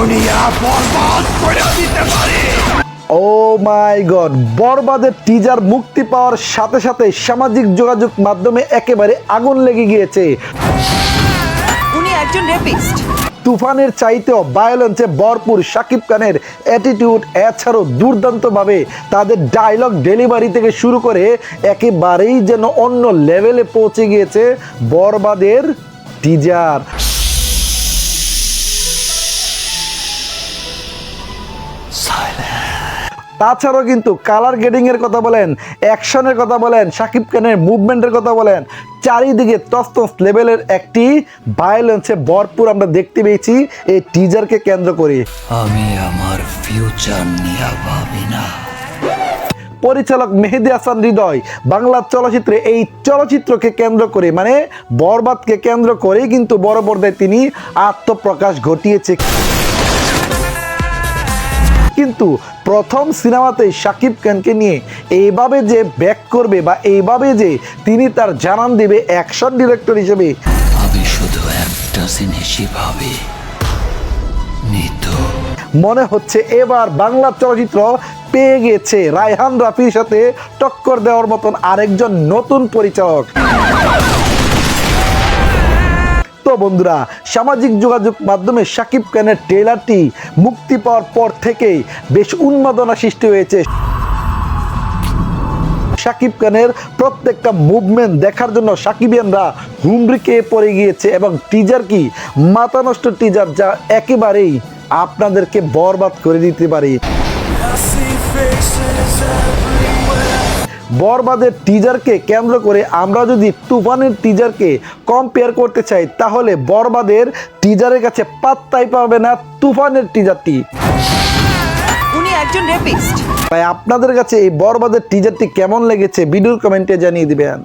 দুনিয়া বরবাদ করে দিতে পারে। ও মাই গড বরবাদের টিজার মুক্তি পাওয়ার সাথে সাথে সামাজিক যোগাযোগ মাধ্যমে একেবারে আগুন লেগে গিয়েছে। উনি একজন রেপিস্ট তুফানের চাইতেও ভায়োলেন্সে ভরপুর শাকিব খানের অ্যাটিটিউড এছাড়াও দুর্দান্তভাবে তাদের ডায়লগ ডেলিভারি থেকে শুরু করে একেবারেই যেন অন্য লেভেলে পৌঁছে গিয়েছে বরবাদের টিজার তাছাড়াও কিন্তু কালার গ্রেডিং এর কথা বলেন অ্যাকশনের কথা বলেন শাকিব খানের মুভমেন্টের কথা বলেন চারিদিকে তস্তস লেভেলের একটি ভায়োলেন্সে ভরপুর আমরা দেখতে পেয়েছি এই টিজারকে কেন্দ্র করে। আমি আমার ফিউচার নিয়ে ভাবি না। পরিচালক মেহেদি হাসান হৃদয় বাংলা চলচ্চিত্রে এই চলচ্চিত্রকে কেন্দ্র করে মানে বরবাদকে কেন্দ্র করেই কিন্তু বড় পর্দায় তিনি আত্মপ্রকাশ ঘটিয়েছে। কিন্তু প্রথম সিনেমাতে শাকিব খানকে নিয়ে এইভাবে যে ব্যাক করবে বা এইভাবে যে তিনি তার জানান দেবে অ্যাকশন ডিরেক্টর হিসেবে আমি শুধু একটা জিনিসই ভাবি। মনে হচ্ছে এবার বাংলা চলচ্চিত্র পেয়ে গেছে রায়হান রাফির সাথে টক্কর দেওয়ার মতন আরেকজন নতুন পরিচালক। তো বন্ধুরা, সামাজিক যোগাযোগ মাধ্যমে শাকিব খানের ট্রেলারটি মুক্তি পাওয়ার পর থেকেই বেশ উন্মাদনা সৃষ্টি হয়েছে। শাকিব খানের প্রত্যেকটা মুভমেন্ট দেখার জন্য সাকিবিয়ানরা হুমড়িকে পড়ে গিয়েছে এবং টিজার কি? মাথা নষ্ট টিজার যা একেবারেই আপনাদেরকে বরবাদ করে দিতে পারে। বরবাদের টিজারকে কেন্দ্র করে আমরা যদি তুফানের টিজারকে কম্পেয়ার করতে চাই তাহলে বরবাদের টিজারের কাছে পাত্তাই পাবে না তুফানের টিজারটি উনি একজন রেপিস্ট তাই আপনাদের কাছে এই বরবাদের টিজারটি কেমন লেগেছে ভিডিওর কমেন্টে জানিয়ে দিবেন।